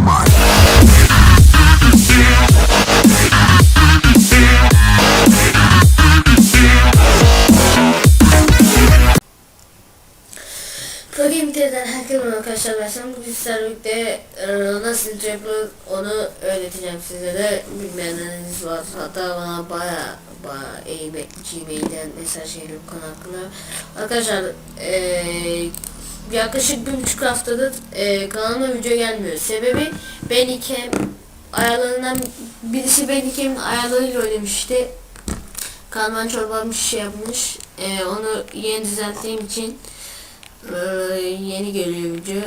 Mart. Bugün TV'den herkese arkadaşlar. Ben bugün sizlerle birlikte e, nasıl yapılır onu öğreteceğim size de. Bilmeyenleriniz var hatta bana baya baya e-mail, gmail'den mesaj geliyor konu hakkında. Arkadaşlar e, yaklaşık bir buçuk haftadır e, kanalıma video gelmiyor sebebi Bandicam ayarlarından birisi Bandicam'in ayarlarıyla oynamış işte Kalman çorbam şey yapmış e, onu yeni düzelttiğim için ee, yeni geliyor video.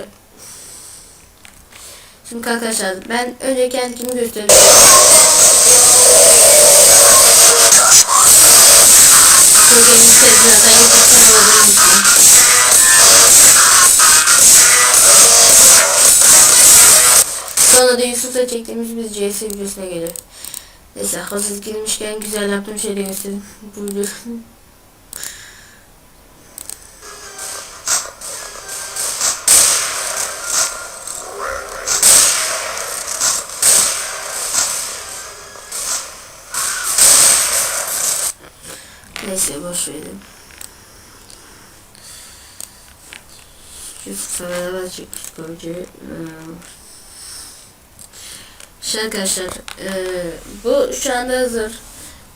Şimdi arkadaşlar ben önce kendimi göstereyim. Çok Sonra da Yusuf'la çektiğimiz bir CS videosuna gelir. Neyse hazır girmişken güzel yaptığım şeyleri göstereyim. Buyurun. Neyse boş verin. Yusuf'la beraber çekmiştik o videoyu. Şey arkadaşlar, ee, bu şu anda hazır.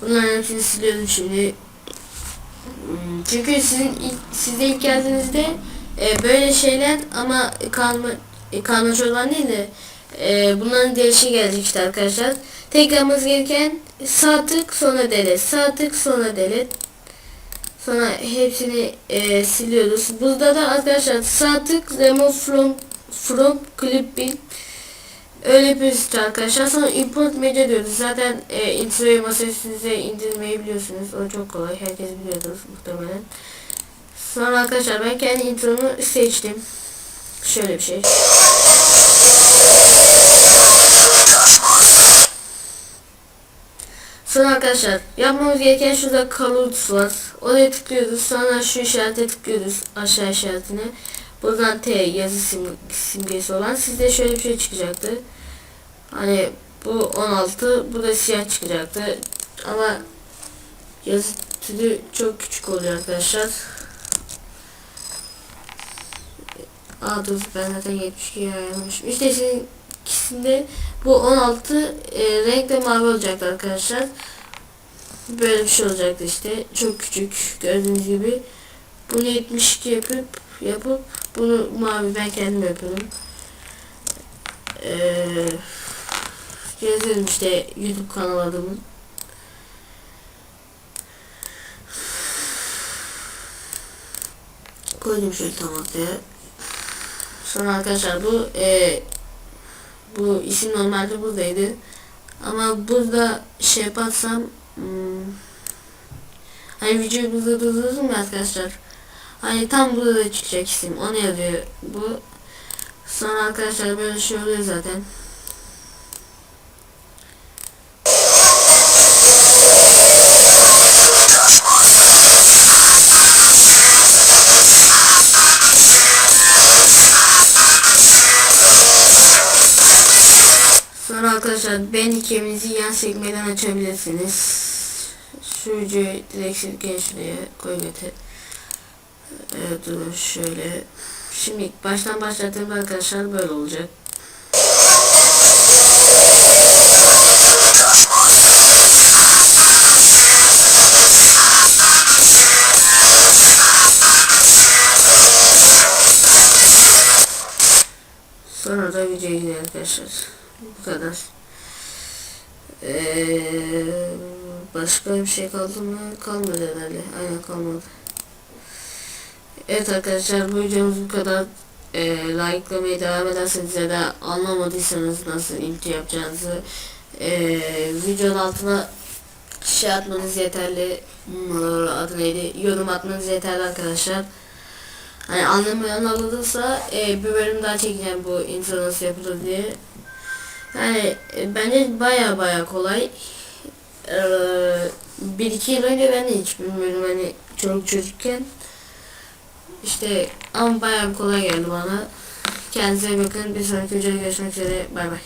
Bunların hepsini siliyorum şimdi. Hmm, Çünkü sizin ilk, siz de ilk geldiğinizde e, böyle şeyler ama kalma e, kalma çorban değil de e, bunların değişik gelecek işte arkadaşlar. Tek yapmanız gereken sağ tık sonra delete, sağ tık sonra delete. Sonra hepsini e, siliyoruz. Burada da arkadaşlar sağ tık remove from from clipping öyle yapıyoruz arkadaşlar. Sonra import media diyoruz. Zaten e, introyu masaüstünüze indirmeyi biliyorsunuz. O çok kolay. Herkes biliyordur muhtemelen. Sonra arkadaşlar ben kendi intromu seçtim. Şöyle bir şey. Sonra arkadaşlar yapmamız gereken şurada kalorus var. Oraya tıklıyoruz. Sonra şu işarete tıklıyoruz. Aşağı işaretine. Buradan T yazı sim simgesi olan. Sizde şöyle bir şey çıkacaktı. Hani bu 16 bu da siyah çıkacaktı. Ama yazı türü çok küçük oluyor arkadaşlar. Aa dur ben zaten 72 ayarlamışım. İşte sizin ikisinde bu 16 e, renkli mavi olacaktı arkadaşlar. Böyle bir şey olacaktı işte. Çok küçük gördüğünüz gibi. Bunu 72 yapıp yapıp bunu mavi ben kendim yapıyorum. Eee yazıyorum işte YouTube kanal adımın. Koydum şöyle tam ortaya. Sonra arkadaşlar bu e, bu isim normalde buradaydı. Ama burada şey yaparsam hmm, hani videoyu burada durdurdum ya arkadaşlar. Hani tam burada da çıkacak isim. Onu yazıyor bu. Sonra arkadaşlar böyle şey oluyor zaten. Sonra arkadaşlar ben ikimizi yan sekmeden açabilirsiniz. Şu videoyu direkt şuraya koy getir. Evet şöyle. Şimdi baştan başlattığım arkadaşlar böyle olacak. Sonra da videoyu gidelim arkadaşlar. Bu kadar. Ee, başka bir şey kaldı mı? Kalmadı herhalde. Aynen kalmadı. Evet arkadaşlar bu videomuz bu kadar. Ee, likelamayı devam ederseniz ya da anlamadıysanız nasıl intro yapacağınızı ee, videonun altına şey atmanız yeterli. Adı neydi? Yorum atmanız yeterli arkadaşlar. Hani anlamayan olursa e, bir bölüm daha çekeceğim bu intro nasıl yapılır diye. Yani e, bence baya baya kolay. Ee, bir iki yıl önce ben de hiç bilmiyorum hani çocuk çocukken. İşte ama baya kolay geldi bana. Kendinize bakın. Bir sonraki videoda görüşmek üzere. Bay bay.